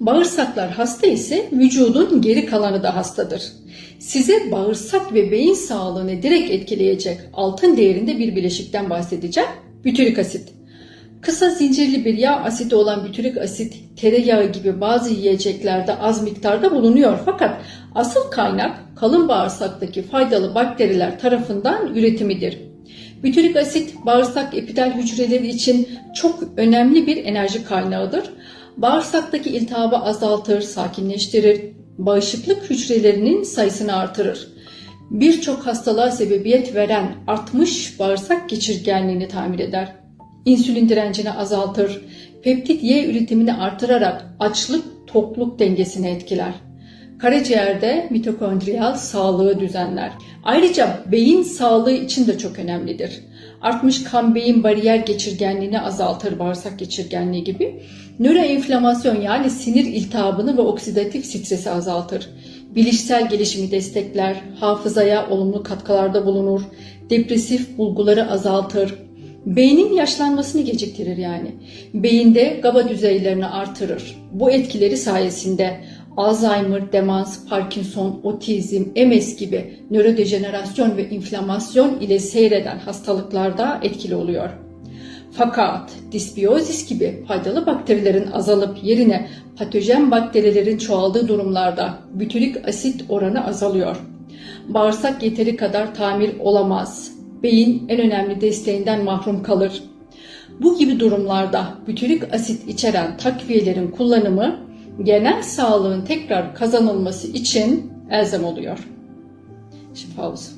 Bağırsaklar hasta ise vücudun geri kalanı da hastadır. Size bağırsak ve beyin sağlığını direkt etkileyecek altın değerinde bir bileşikten bahsedeceğim. Bütürik asit. Kısa zincirli bir yağ asidi olan bütürik asit, tereyağı gibi bazı yiyeceklerde az miktarda bulunuyor fakat asıl kaynak kalın bağırsaktaki faydalı bakteriler tarafından üretimidir. Bütürik asit bağırsak epitel hücreleri için çok önemli bir enerji kaynağıdır. Bağırsaktaki iltihabı azaltır, sakinleştirir, bağışıklık hücrelerinin sayısını artırır. Birçok hastalığa sebebiyet veren artmış bağırsak geçirgenliğini tamir eder. İnsülin direncini azaltır, peptit Y üretimini artırarak açlık tokluk dengesini etkiler. Karaciğerde mitokondriyal sağlığı düzenler. Ayrıca beyin sağlığı için de çok önemlidir. Artmış kan beyin bariyer geçirgenliğini azaltır bağırsak geçirgenliği gibi. Nöroenflamasyon yani sinir iltihabını ve oksidatif stresi azaltır. Bilişsel gelişimi destekler, hafızaya olumlu katkılarda bulunur, depresif bulguları azaltır, Beynin yaşlanmasını geciktirir yani. Beyinde GABA düzeylerini artırır. Bu etkileri sayesinde Alzheimer, demans, Parkinson, otizm, MS gibi nörodejenerasyon ve inflamasyon ile seyreden hastalıklarda etkili oluyor. Fakat disbiyozis gibi faydalı bakterilerin azalıp yerine patojen bakterilerin çoğaldığı durumlarda bütürik asit oranı azalıyor. Bağırsak yeteri kadar tamir olamaz. Beyin en önemli desteğinden mahrum kalır. Bu gibi durumlarda bütürik asit içeren takviyelerin kullanımı genel sağlığın tekrar kazanılması için elzem oluyor. Şifa olsun.